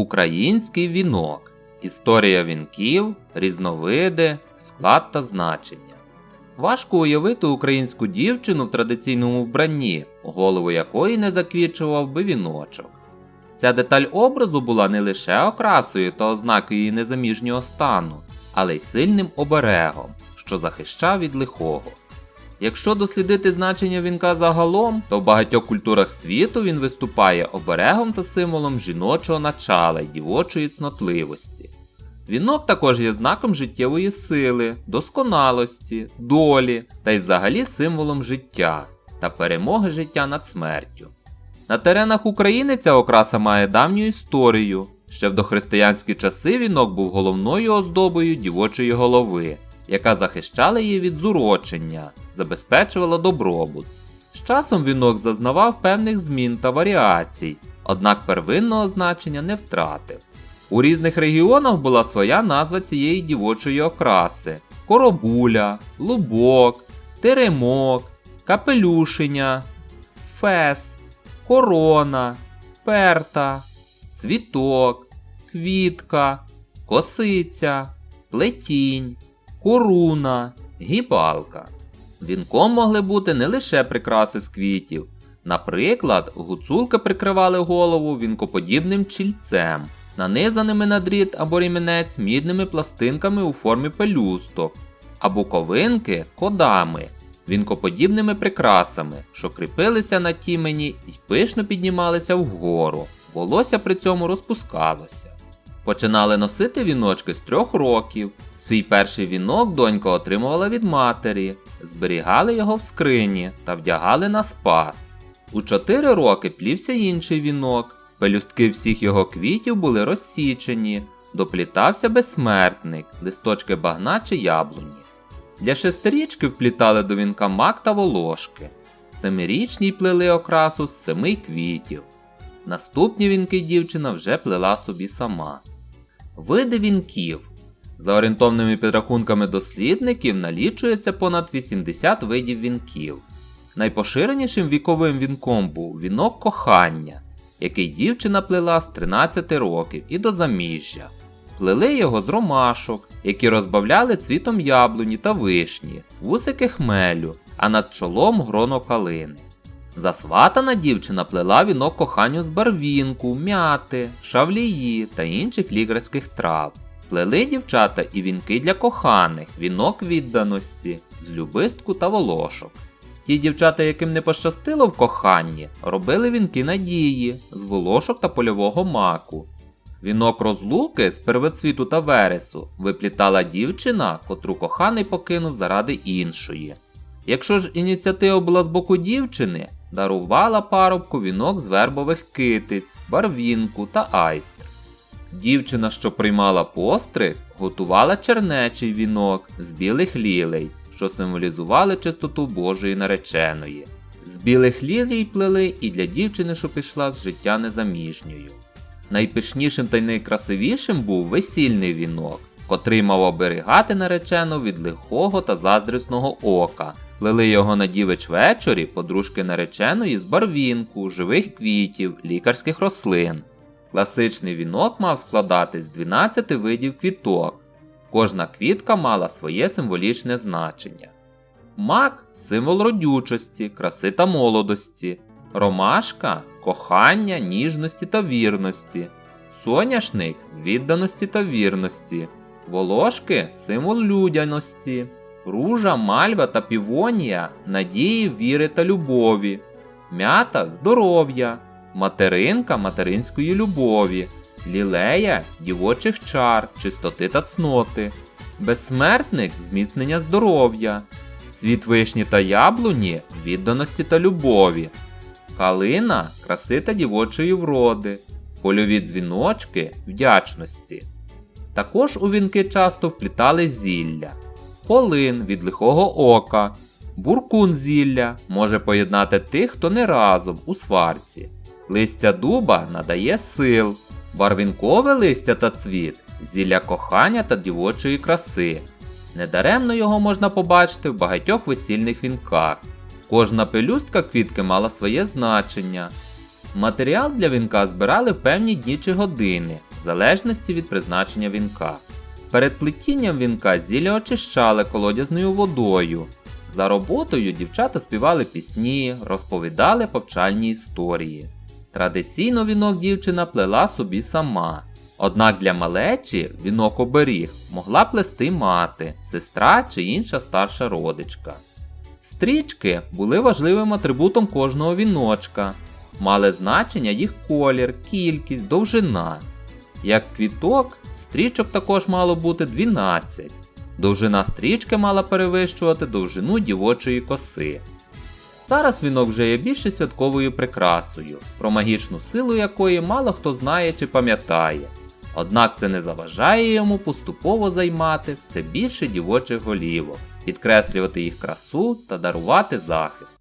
Український вінок. Історія вінків, різновиди, склад та значення. Важко уявити українську дівчину в традиційному вбранні, голову якої не заквічував би віночок. Ця деталь образу була не лише окрасою та ознакою її незаміжнього стану, але й сильним оберегом, що захищав від лихого. Якщо дослідити значення вінка загалом, то в багатьох культурах світу він виступає оберегом та символом жіночого начала й дівочої цнотливості. Вінок також є знаком життєвої сили, досконалості, долі та й взагалі символом життя та перемоги життя над смертю. На теренах України ця окраса має давню історію. Ще в дохристиянські часи вінок був головною оздобою дівочої голови, яка захищала її від зурочення, забезпечувала добробут. З часом вінок зазнавав певних змін та варіацій, однак первинного значення не втратив. У різних регіонах була своя назва цієї дівочої окраси: коробуля, лубок, теремок, капелюшеня, фес, корона, перта, цвіток, квітка, косиця, плетінь, коруна, гібалка. Вінком могли бути не лише прикраси з квітів. Наприклад, гуцулки прикривали голову вінкоподібним чільцем, нанизаними на дріт або ріменець мідними пластинками у формі пелюсток, а буковинки кодами, вінкоподібними прикрасами, що кріпилися на тімені і пишно піднімалися вгору, волосся при цьому розпускалося. Починали носити віночки з трьох років. Свій перший вінок донька отримувала від матері, зберігали його в скрині та вдягали на спас. У 4 роки плівся інший вінок, пелюстки всіх його квітів були розсічені, доплітався безсмертник, листочки багна чи яблуні. Для шестирічки вплітали до вінка мак та волошки. Семирічній плели окрасу з семи квітів. Наступні вінки дівчина вже плела собі сама. Види вінків. За орієнтовними підрахунками дослідників налічується понад 80 видів вінків. Найпоширенішим віковим вінком був вінок кохання, який дівчина плела з 13 років і до заміжжя. Плели його з ромашок, які розбавляли цвітом яблуні та вишні, вусики хмелю, а над чолом гроно калини. Засватана дівчина плела вінок коханню з барвінку, мяти, шавлії та інших лікарських трав. Плели дівчата і вінки для коханих, вінок відданості, з любистку та волошок. Ті дівчата, яким не пощастило в коханні, робили вінки надії з волошок та польового маку. Вінок розлуки з первоцвіту та вересу виплітала дівчина, котру коханий покинув заради іншої. Якщо ж ініціатива була з боку дівчини, дарувала парубку вінок з вербових китиць, барвінку та айстр. Дівчина, що приймала постриг, готувала чернечий вінок з білих лілей, що символізували чистоту Божої нареченої. З білих лілій плели і для дівчини, що пішла з життя незаміжньою. Найпишнішим та й найкрасивішим був весільний вінок, котрий мав оберігати наречену від лихого та заздрісного ока. Плели його на дівич вечорі подружки нареченої з барвінку, живих квітів, лікарських рослин. Класичний вінок мав складатись з 12 видів квіток. Кожна квітка мала своє символічне значення. Мак символ родючості, краси та молодості, ромашка кохання, ніжності та вірності, соняшник відданості та вірності, волошки символ людяності, ружа, мальва та півонія надії, віри та любові, м'ята здоров'я, материнка материнської любові, лілея дівочих чар, чистоти та цноти, безсмертник зміцнення здоров'я, цвіт вишні та яблуні відданості та любові. Калина краси та дівочої вроди, польові дзвіночки вдячності. Також у вінки часто вплітали зілля, полин від лихого ока, буркун зілля може поєднати тих, хто не разом у сварці. Листя дуба надає сил, барвінкове листя та цвіт, зілля кохання та дівочої краси. Недаремно його можна побачити в багатьох весільних вінках. Кожна пелюстка квітки мала своє значення. Матеріал для вінка збирали в певні дні чи години, в залежності від призначення вінка. Перед плетінням вінка зілля очищали колодязною водою. За роботою дівчата співали пісні, розповідали повчальні історії. Традиційно вінок дівчина плела собі сама. Однак для малечі вінок оберіг могла плести мати, сестра чи інша старша родичка. Стрічки були важливим атрибутом кожного віночка, мали значення їх колір, кількість, довжина. Як квіток, стрічок також мало бути 12. Довжина стрічки мала перевищувати довжину дівочої коси. Зараз вінок вже є більше святковою прикрасою, про магічну силу якої мало хто знає чи пам'ятає. Однак це не заважає йому поступово займати все більше дівочих голівок, підкреслювати їх красу та дарувати захист.